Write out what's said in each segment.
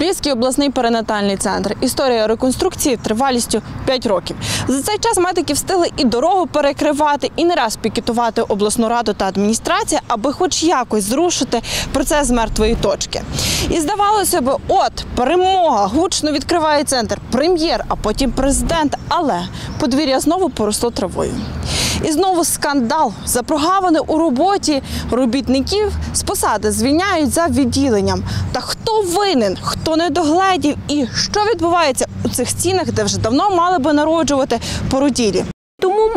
Львівський обласний перинатальний центр. Історія реконструкції тривалістю 5 років. За цей час медики встигли і дорогу перекривати, і не раз пікетувати обласну раду та адміністрацію, аби хоч якось зрушити процес мертвої точки. І здавалося б, от перемога, гучно відкриває центр, прем'єр, а потім президент. Але подвір'я знову поросло травою. І знову скандал за прогавини у роботі робітників з посади звільняють за відділенням. Та хто винен, хто не догледів і що відбувається у цих стінах, де вже давно мали би народжувати породілі.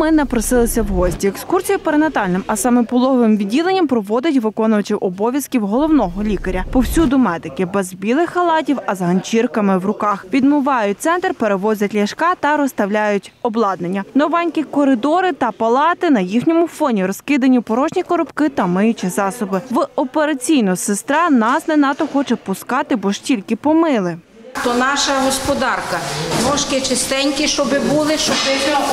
Ми напросилися в гості. Екскурсію перинатальним, а саме пологовим відділенням проводить виконувачі обов'язків головного лікаря. Повсюду медики без білих халатів, а з ганчірками в руках. Відмивають центр, перевозять ліжка та розставляють обладнання. Новенькі коридори та палати на їхньому фоні розкидані порожні коробки та миючі засоби. В операційну сестра нас не надто хоче пускати, бо ж тільки помили. То наша господарка. Ножки чистенькі, щоб були, щоб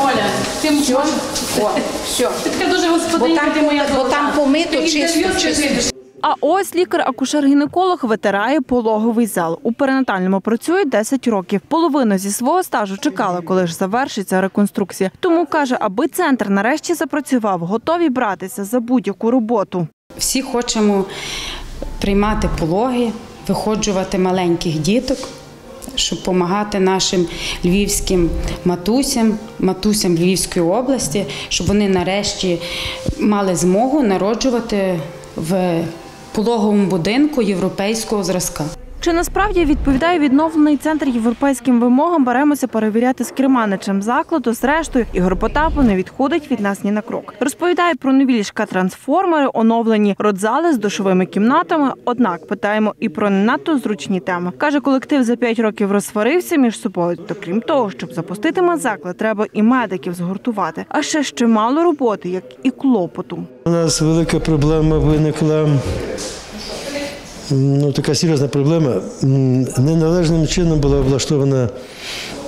Оля, ти можеш. О, все. Ти така дуже Бо господиня, там, ти моя бо там помито, Ти чисто, чисто. А ось лікар-акушер-гінеколог витирає пологовий зал. У перинатальному працює 10 років. Половину зі свого стажу чекала, коли ж завершиться реконструкція. Тому каже, аби центр нарешті запрацював, готові братися за будь-яку роботу. Всі хочемо приймати пологи, виходжувати маленьких діток, щоб допомагати нашим львівським матусям, матусям Львівської області, щоб вони нарешті мали змогу народжувати в пологовому будинку європейського зразка. Чи насправді відповідає відновлений центр європейським вимогам? Беремося перевіряти з керманичем закладу. Зрештою, Ігор Потапов не відходить від нас ні на крок. Розповідає про нові ліжка трансформери, оновлені родзали з душовими кімнатами. Однак питаємо і про не надто зручні теми. каже, колектив за п'ять років розсварився між собою. То крім того, щоб запустити медзаклад, треба і медиків згуртувати. А ще ще мало роботи, як і клопоту. У нас велика проблема виникла. Ну, така серйозна проблема. Неналежним чином була влаштована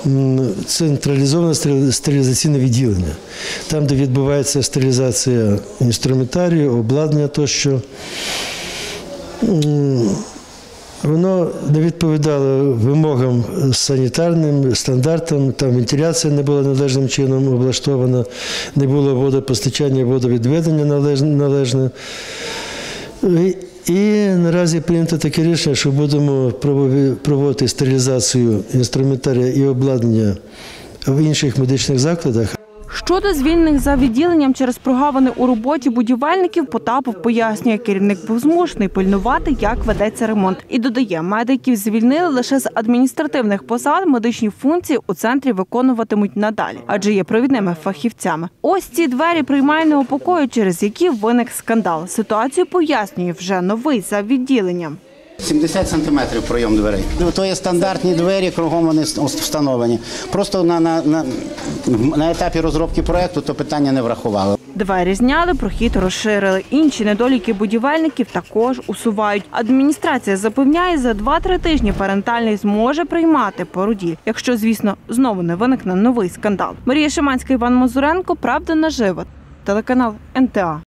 м, централізоване стерилізаційне відділення, там, де відбувається стерилізація інструментарію, обладнання тощо. Воно не відповідало вимогам санітарним, стандартам, там вентиляція не була належним чином облаштована, не було водопостачання, водовідведення належне. І- наразі прийнято таке рішення, що будемо проводити стерилізацію інструментарія і обладнання в інших медичних закладах. Щодо звільнених за відділенням через прогавини у роботі будівельників, Потапов пояснює, керівник був змушений пильнувати, як ведеться ремонт. І додає, медиків звільнили лише з адміністративних посад. Медичні функції у центрі виконуватимуть надалі, адже є провідними фахівцями. Ось ці двері приймального покою, через які виник скандал. Ситуацію пояснює вже новий за відділенням. 70 сантиметрів пройом дверей. Ну, То є стандартні двері, кругом вони встановлені. Просто на, на, на, на етапі розробки проекту то питання не врахували. Двері зняли, прохід розширили. Інші недоліки будівельників також усувають. Адміністрація запевняє, за 2-3 тижні парентальний зможе приймати породіль, якщо, звісно, знову не виникне новий скандал. Марія Шиманська, Іван Мазуренко, правда нажива, Телеканал НТА.